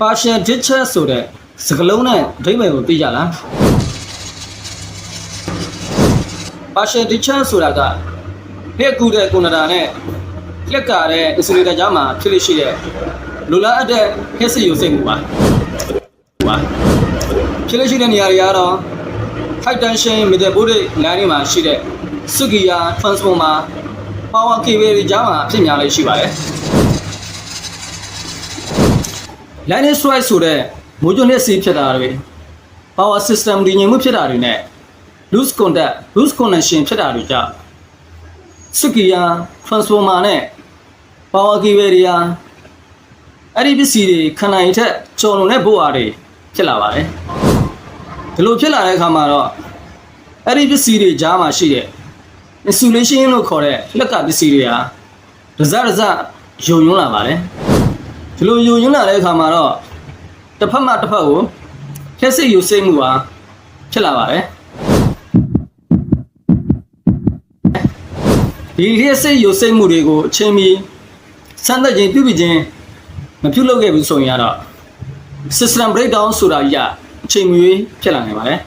partial discharge ဆိုတဲ့စကားလုံးနဲ့အဓိပ္ပာယ်ကိုသိကြလား partial discharge ဆိုတာကလျှက်ကူးတဲ့ကွန်ဒတာနဲ့လျှက်ကတဲ့ insulator ကြားမှာဖြစ်လို့ရှိတဲ့လူလားအပ်တဲ့လျှက်စစ်ယူစိတ်မှုပါပါဖြစ်လို့ရှိတဲ့နေရာတွေကတော့ high tension metabolic line တွေမှာရှိတဲ့စုကီယာ transformer power cable တွေကြားမှာဖြစ်များလေးရှိပါတယ် line strike ဆိုတဲ့မိုးကြွလျက်စီးဖြစ်တာတွေ power system ဒီညင်မှုဖြစ်တာတွေနဲ့ loose contact loose connection ဖြစ်တာတွေကြောင့်စုကီယာ transformer နဲ့ power cable တွေဟာအဲ့ဒီပစ္စည်းတွေခန္ဓာရင်ထက်ကျော်လွန်တဲ့ဘို့အားတွေဖြစ်လာပါတယ်ဒီလိုဖြစ်လာတဲ့အခါမှာတော့အဲ့ဒီပစ္စည်းတွေကြားမှာရှိတဲ့ insulation လို့ခေါ်တဲ့လက်ကပစ္စည်းတွေဟာဒဇဒဇယုံယွန်းလာပါတယ် ဒီလိုယုံယွန်းလာတဲ့အခါမှာတော့တစ်ဖက်မှတစ်ဖက်ကိုဖြက်စစ်ယူစိတ်မှုဟာဖြစ်လာပါတယ်ဒီဖြက်စစ်ယူစိတ်မှုတွေကိုအချိန်မီစမ်းသပ်ခြင်းပြုပြီးခြင်းမပြုလုပ်ခဲ့ဘူးဆိုရင်ကတော့ system breakdown ဆိုတာကြီးကအချိန်မီဖြစ်လာနိုင်ပါတယ်